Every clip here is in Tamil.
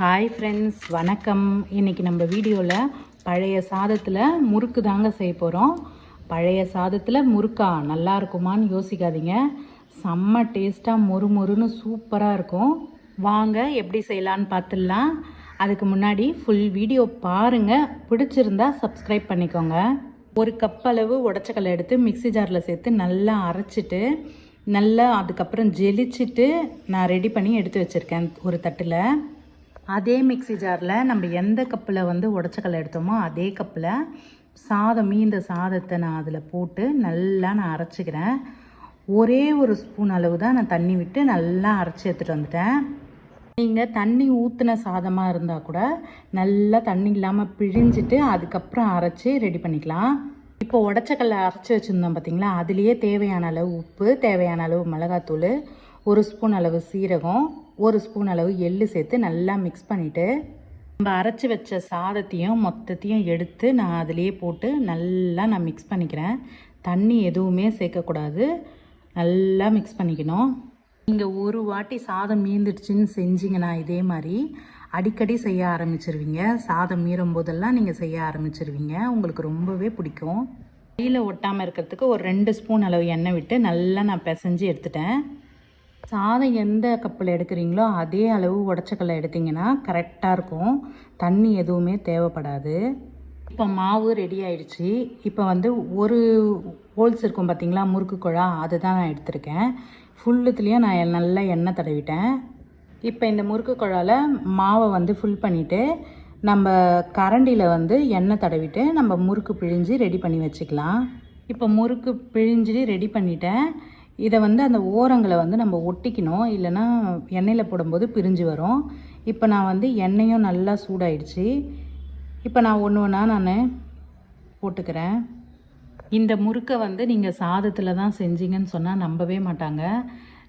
ஹாய் ஃப்ரெண்ட்ஸ் வணக்கம். இன்றைக்கி நம்ம வீடியோவில் பழைய சாதத்தில் முறுக்கு தாங்க செய்ய போகிறோம் பழைய சாதத்தில் முறுக்கா நல்லா இருக்குமான்னு யோசிக்காதீங்க. செம்ம டேஸ்ட்டாக மொறு மொறுன்னு சூப்பராக இருக்கும். வாங்க எப்படி செய்யலான்னு பார்த்துடலாம் அதுக்கு முன்னாடி ஃபுல் வீடியோ பாருங்கள் பிடிச்சிருந்தா சப்ஸ்கிரைப் பண்ணிக்கோங்க. ஒரு கப் அளவு உடச்சக்கல்லை எடுத்து மிக்ஸி ஜாரில் சேர்த்து நல்லா அரைச்சிட்டு நல்லா அதுக்கப்புறம் ஜெலிச்சிட்டு நான் ரெடி பண்ணி எடுத்து வச்சுருக்கேன் ஒரு தட்டில். அதே மிக்ஸி ஜாரில் நம்ம எந்த கப்பில் வந்து உடச்சக்கல்ல எடுத்தோமோ அதே கப்பில் சாதம் மீந்த சாதத்தை நான் அதில் போட்டு நல்லா நான் அரைச்சிக்கிறேன். ஒரே ஒரு ஸ்பூன் அளவு தான் நான் தண்ணி விட்டு நல்லா அரைச்சி எடுத்துகிட்டு வந்துட்டேன். நீங்கள் தண்ணி ஊற்றின சாதமாக இருந்தால் கூட நல்லா தண்ணி இல்லாமல் பிழிஞ்சிட்டு அதுக்கப்புறம் அரைச்சி ரெடி பண்ணிக்கலாம். இப்போ உடச்சக்கல்ல அரைச்சி வச்சுருந்தோம் பார்த்தீங்களா அதுலேயே தேவையான அளவு உப்பு தேவையான அளவு மிளகாத்தூள் ஒரு ஸ்பூன் அளவு சீரகம் ஒரு ஸ்பூன் அளவு எள்ளு சேர்த்து நல்லா மிக்ஸ் பண்ணிவிட்டு நம்ம அரைச்சி வச்ச சாதத்தையும் மொத்தத்தையும் எடுத்து நான் அதிலேயே போட்டு நல்லா நான் மிக்ஸ் பண்ணிக்கிறேன். தண்ணி எதுவுமே சேர்க்கக்கூடாது. நல்லா மிக்ஸ் பண்ணிக்கணும். நீங்கள் ஒரு வாட்டி சாதம் மீந்துடுச்சின்னு செஞ்சிங்கன்னா இதே மாதிரி அடிக்கடி செய்ய ஆரம்பிச்சிருவீங்க. சாதம் மீறும் போதெல்லாம் நீங்கள் செய்ய ஆரம்பிச்சிருவீங்க. உங்களுக்கு ரொம்பவே பிடிக்கும். கையில் ஒட்டாமல் இருக்கிறதுக்கு ஒரு ரெண்டு ஸ்பூன் அளவு எண்ணெய் விட்டு நல்லா நான் பிசைஞ்சு எடுத்துட்டேன். சாதம் எந்த கப்பில் எடுக்கிறீங்களோ அதே அளவு உடச்சக்கல்லை எடுத்திங்கன்னா கரெக்டாக இருக்கும். தண்ணி எதுவுமே தேவைப்படாது. இப்போ மாவு ரெடி ஆயிடுச்சு. இப்போ வந்து ஒரு ஹோல்ஸ் இருக்கும் பார்த்தீங்களா முறுக்கு குழா அதுதான் நான் எடுத்திருக்கேன். ஃபுல்லுத்துலேயும் நான் நல்லா எண்ணெய் தடவிட்டேன். இப்போ இந்த முறுக்கு குழாவில் மாவை வந்து ஃபுல் பண்ணிவிட்டு நம்ம கரண்டியில் வந்து எண்ணெய் தடவிட்டு நம்ம முறுக்கு பிழிஞ்சு ரெடி பண்ணி வச்சுக்கலாம். இப்போ முறுக்கு பிழிஞ்சு ரெடி பண்ணிட்டேன். இதை வந்து அந்த ஓரங்களை வந்து நம்ம ஒட்டிக்கணும். இல்லைன்னா எண்ணெயில் போடும்போது பிரிஞ்சு வரும். இப்போ நான் வந்து எண்ணெயும் நல்லா சூடாயிடுச்சு. இப்போ நான் ஒன்று ஒன்றா நான் போட்டுக்கிறேன். இந்த முறுக்கை வந்து நீங்கள் சாதத்தில் தான் செஞ்சீங்கன்னு சொன்னால் நம்பவே மாட்டாங்க.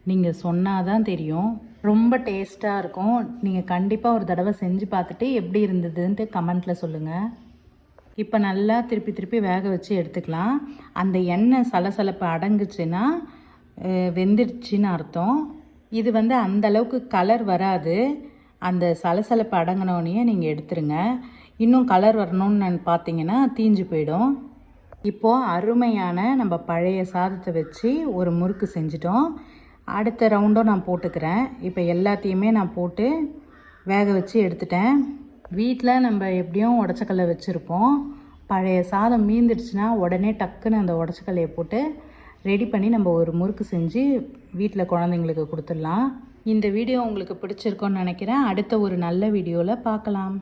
நீங்கள் சொன்னால் தான் தெரியும். ரொம்ப டேஸ்ட்டாக இருக்கும். நீங்கள் கண்டிப்பாக ஒரு தடவை செஞ்சு பார்த்துட்டு எப்படி இருந்ததுன்ட்டு கமெண்ட்டில் சொல்லுங்கள் இப்போ நல்லா திருப்பி திருப்பி வேக வச்சு எடுத்துக்கலாம். அந்த எண்ணெய் சலசலப்பு அடங்குச்சுன்னா வெந்துடுச்சின்னு அர்த்தம். இது வந்து அந்த அளவுக்கு கலர் வராது. அந்த சலசலப்பு அடங்கினோடனே நீங்கள் எடுத்துருங்க. இன்னும் கலர் வரணும்னு நான் பார்த்தீங்கன்னா தீஞ்சு போயிடும். இப்போது அருமையான நம்ம பழைய சாதத்தை வச்சு ஒரு முறுக்கு செஞ்சிட்டோம். அடுத்த ரவுண்டும் நான் போட்டுக்கிறேன். இப்போ எல்லாத்தையுமே நான் போட்டு வேக வச்சு எடுத்துட்டேன். வீட்டில் நம்ம எப்படியும் உடச்சக்கல்லை வச்சுருப்போம். பழைய சாதம் மீந்துடுச்சுன்னா உடனே டக்குன்னு அந்த உடச்சக்கல்லையை போட்டு ரெடி பண்ணி நம்ம ஒரு முறுக்கு செஞ்சு வீட்டில் குழந்தைங்களுக்கு கொடுத்துடலாம். இந்த வீடியோ உங்களுக்கு பிடிச்சிருக்கோன்னு நினைக்கிறேன். அடுத்த ஒரு நல்ல வீடியோவில் பார்க்கலாம்.